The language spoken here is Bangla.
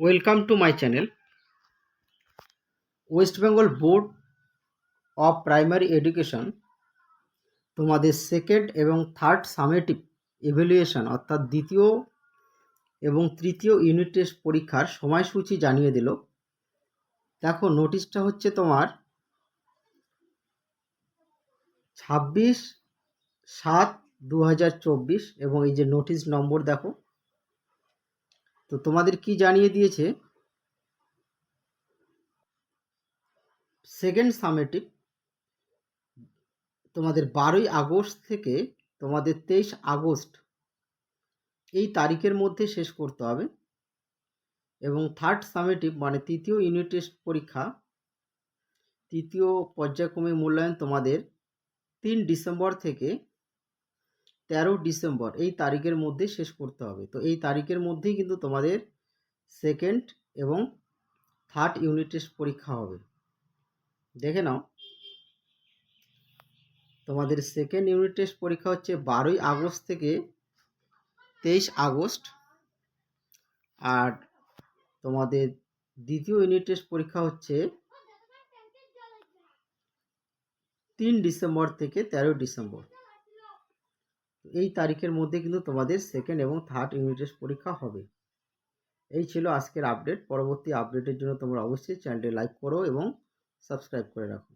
Welcome to my channel. West Bengal board of primary education তোমাদের সেকেন্ড এবং থার্ড সামেটিভ ইভ্যালুয়েশন অর্থাৎ দ্বিতীয় এবং তৃতীয় ইউনিট টেস্ট পরীক্ষার সময়সূচি জানিয়ে দিল। দেখো, নোটিশটা হচ্ছে তোমার ছাব্বিশ সাত দু এবং এই যে নোটিশ নম্বর দেখো তো তোমাদের কি জানিয়ে দিয়েছে? সেকেন্ড সামেটিভ তোমাদের বারোই আগস্ট থেকে তোমাদের তেইশ আগস্ট এই তারিখের মধ্যে শেষ করতে হবে। এবং থার্ড সামেটিভ মানে তৃতীয় ইউনিট টেস্ট পরীক্ষা, তৃতীয় পর্যায়ক্রমিক মূল্যায়ন তোমাদের তিন ডিসেম্বর থেকে তেরো ডিসেম্বর, এই তারিখের মধ্যে শেষ করতে হবে। তো এই তারিখের মধ্যেই কিন্তু তোমাদের সেকেন্ড এবং থার্ড ইউনিট টেস্ট পরীক্ষা হবে। দেখে নাও। তোমাদের সেকেন্ড ইউনিট টেস্ট পরীক্ষা হচ্ছে বারোই আগস্ট থেকে তেইশ আগস্ট। আর তোমাদের দ্বিতীয় ইউনিট টেস্ট পরীক্ষা হচ্ছে তিন ডিসেম্বর থেকে তেরোই ডিসেম্বর। এই তারিখের মধ্যে কিন্তু তোমাদের সেকেন্ড এবং থার্ড ইউনিট টেস্ট পরীক্ষা হবে। এই ছিল আজকের আপডেট পরবর্তী আপডেটের জন্য তোমরা অবশ্যই চ্যানেলটি লাইক করো এবং সাবস্ক্রাইব করে রাখো।